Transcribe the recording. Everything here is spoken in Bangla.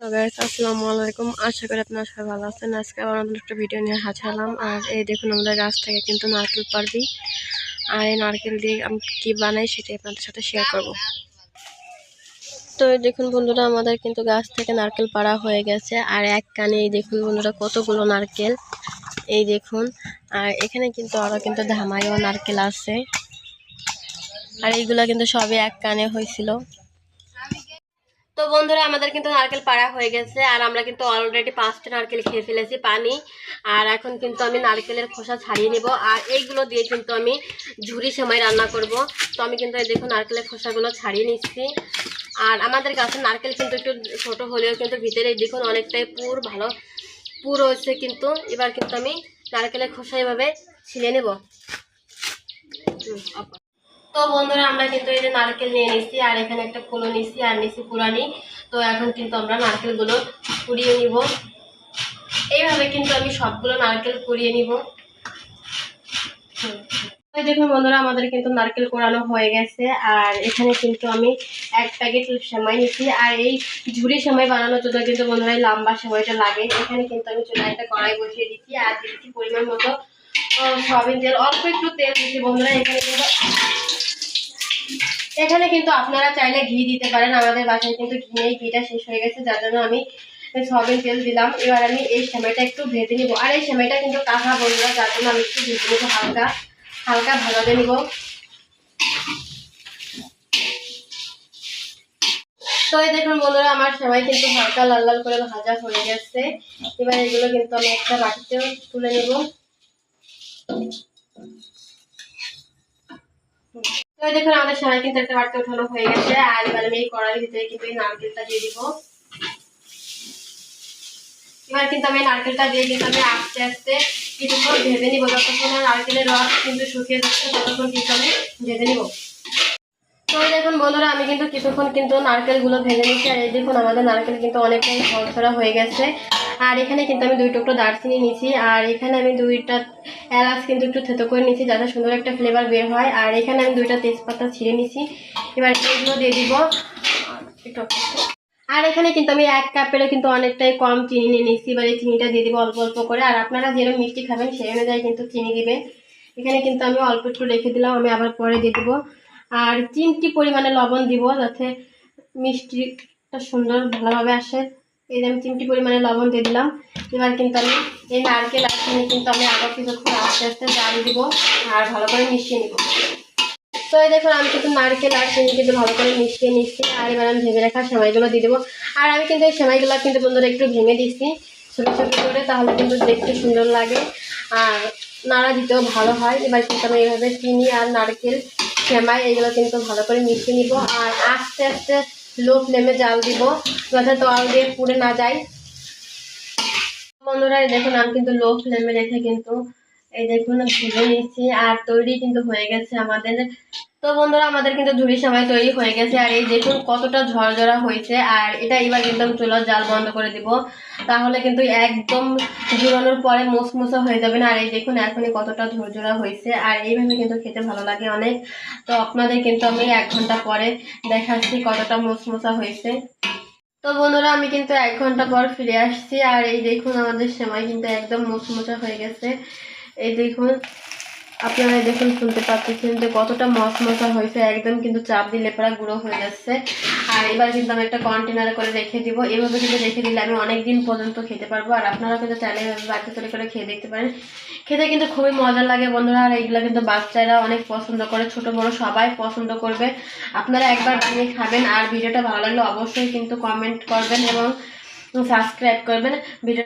আসসালামু আলাইকুম। আশা করি আপনারা সবাই ভালো আছেন। আজকে আবার নতুন একটা ভিডিও নিয়ে হাজালাম আর এই দেখুন আমাদের গাছ থেকে কিন্তু নারকেল পারবি আর এই নারকেল দিয়ে আমি কী বানাই সেটাই আপনাদের সাথে শেয়ার করব। তো দেখুন বন্ধুরা, আমাদের কিন্তু গাছ থেকে নারকেল পাড়া হয়ে গেছে। আর এক কানে এই দেখুন বন্ধুরা কতগুলো নারকেল। এই দেখুন। আর এখানে কিন্তু আরও কিন্তু ধামাইও নারকেল আছে। আর এইগুলা কিন্তু সবই এক কানে হয়েছিল। বন্ধুরা, আমাদের কিন্তু নারকেল পাড়া হয়ে গেছে, আর আমরা কিন্তু অলরেডি পাঁচটা নারকেল খেয়ে ফেলেছি পানি। আর এখন কিন্তু আমি নারকেলের খোসা ছাড়িয়ে নিব, আর এইগুলো দিয়ে কিন্তু আমি ঝুরি সময় রান্না করব। তো আমি কিন্তু এই দেখুন নারকেলের খোসাগুলো ছাড়িয়ে নিচ্ছি। আর আমাদের গাছের নারকেল কিন্তু একটু ছোট হলেও কিন্তু ভিতরে দেখুন অনেকটাই পুর, ভালো পুর হয়েছে কিন্তু। এবার কিন্তু আমি নারকেলের খোসা এভাবে ছিলে নেব। তো বন্ধুরা, আমরা কিন্তু এই যে নারকেল নিয়ে নিচ্ছি আর এখানে একটা কুলো নিচ্ছি আর নিচ্ছি পুরানি। তো এখন কিন্তু আমরা নারকেলগুলো কুড়িয়ে নিব। এইভাবে কিন্তু আমি সবগুলো নারকেল কুড়িয়ে নিব। দেখুন বন্ধুরা, আমাদের কিন্তু নারকেল কোড়ানো হয়ে গেছে, আর এখানে কিন্তু আমি এক প্যাকেট সেমাই নিচ্ছি আর এই ঝুড়ি সেমাই বানানোর জন্য কিন্তু বন্ধুরা এই লম্বা সময়টা লাগে। এখানে কিন্তু আমি চুলায় একটা কড়াই বসিয়ে দিচ্ছি আর দিচ্ছি পরিমাণ মতো সয়াবিন তেল, অল্প একটু তেল দিচ্ছি বন্ধুরা, এখানে কিন্তু এখানে কিন্তু আপনারা চাইলে ঘি দিতে পারেন। আমাদের বাসায় কিন্তু ঘি নেই, ঘিটা শেষ হয়ে গেছে, যার জন্য আমি সয়াবিন তেল দিলাম। এবার আমি এই সেমাইটা একটু ভেজে নিব। আর এই সেমাইটা কিন্তু কাঁচা বন্ধুরা, যার জন্য আমি একটু ভেজে নিবো হালকা হালকা ভাজাতে নিব। তো এই দেখুন বন্ধুরা, আমার সেমাই কিন্তু হালকা লাল লাল করে ভাজা হয়ে গেছে। এবার এগুলো কিন্তু আমি একটা বাটিতে তুলে নেব। দেখুন, আমাদের সেমাই কিন্তু একটা হয়ে গেছে। আর এবার আমি এই ভিতরে কিন্তু নারকেলটা দিয়ে দিব। এবার কিন্তু আমি নারকেলটা দিয়ে কিন্তু আমি আস্তে আস্তে কিছুক্ষণ ভেজে নিব। যতক্ষণ নারকেলের রস কিন্তু শুকিয়ে যাচ্ছে, ততক্ষণ কিন্তু আমি ভেজে নিব। তো দেখুন বন্ধুরা, আমি কিন্তু কিছুক্ষণ কিন্তু নারকেলগুলো ভেজে নিচ্ছি। আর এই দেখুন, আমাদের নারকেল কিন্তু অনেকটাই ঝরঝরা হয়ে গেছে। আর এখানে কিন্তু আমি দুই টুকরো দারচিনি নিয়েছি, আর এখানে আমি দুইটা এলাচ কিন্তু একটু থেতো করে নিয়েছি যাতে সুন্দর একটা ফ্লেভার বের হয়। আর এখানে আমি দুইটা তেজপাতা ছিঁড়ে নিয়েছি। এবার এগুলো দিয়ে দিব। আর এখানে কিন্তু আমি এক কাপেরও কিন্তু অনেকটাই কম চিনি নিয়ে নিচ্ছি এবার এই চিনিটা দিয়ে দিব অল্প অল্প করে। আর আপনারা যেরকম মিষ্টি খাবেন সেই অনুযায়ী কিন্তু চিনি দিবেন। এখানে কিন্তু আমি অল্প একটু রেখে দিলাম, আমি আবার পরে দিয়ে দিব। আর চিমটি পরিমাণে লবণ দিব যাতে মিষ্টিটা সুন্দর ভালোভাবে আসে। এই যে আমি চিমটি পরিমাণে লবণ দিয়ে দিলাম। এবার কিন্তু আমি এই নারকেল আর কিন্তু আমি আবার কিছুক্ষণ আস্তে আস্তে জাল দিব আর ভালো করে মিশিয়ে নিব। তো এই দেখুন, আমি কিন্তু নারকেল আর কিন্তু ভালো করে মিশিয়ে নিচ্ছি আর এবার আমি ভেঙে রাখা সেমাইগুলো দিয়ে দেবো। আর আমি কিন্তু এই সেমাইগুলো কিন্তু বন্ধুরা একটু ভেঙে দিচ্ছি ছোটো ছোটো করে, তাহলে কিন্তু দেখতে সুন্দর লাগে আর নাড়া দিতেও ভালো হয়। এবার কিন্তু আমি এইভাবে চিনি আর নারকেল, সেমাই এগুলো কিন্তু ভালো করে মিশিয়ে নিব আর আস্তে আস্তে লো ফ্লেমে জাল দিব। যাতে তল দিয়ে পুড়ে না যায়। বন্ধুরা দেখুন, আমি কিন্তু লো ফ্লেমে রেখে কিন্তু এই দেখুন ভেজে নিচ্ছি আর তৈরি কিন্তু হয়ে গেছে আমাদের। তো বন্ধুরা, আমাদের কিন্তু ঝুড়ি সময় তৈরি হয়ে গেছে আর এই দেখুন কতটা ঝরঝরা হয়েছে আর এটা এবার কিন্তু চুলার জাল বন্ধ করে দিব। তাহলে কিন্তু একদম ঝুরানোর পরে মুসমুসা হয়ে যাবে না। আর এই দেখুন, এখনই কতটা ঝরঝরা হয়েছে আর এইভাবে কিন্তু খেতে ভালো লাগে অনেক। তো আপনাদের কিন্তু আমি এক ঘণ্টা পরে দেখাচ্ছি কতটা মুসমুসা হয়েছে। তো বন্ধুরা, আমি কিন্তু এক ঘণ্টা পর ফিরে আসছি। আর এই দেখুন, আমাদের সেমাই কিন্তু একদম মোচমোচা হয়ে গেছে। এই দেখুন আপনারা দেখুন, শুনতে পাচ্ছেন যে কতটা মশমশা হয়েছে। একদম কিন্তু চাপ দিলে পরে গুঁড়ো হয়ে যাচ্ছে। আর এবার কিন্তু আমি একটা কন্টেনারে করে রেখে দিব। এভাবে কিন্তু রেখে দিলে আমি অনেক দিন পর্যন্ত খেতে পারব। আর আপনারা কিন্তু চাইলে বাচ্চা তৈরি করে খেয়ে দেখতে পারেন। খেতে কিন্তু খুবই মজা লাগে বন্ধুরা। আর এইগুলো কিন্তু বাচ্চারা অনেক পছন্দ করে। ছোট, বড় সবাই পছন্দ করবে। আপনারা একবার বানিয়ে খাবেন। আর ভিডিওটা ভালো লাগলে অবশ্যই কিন্তু কমেন্ট করবেন এবং সাবস্ক্রাইব করবেন। ভিডিও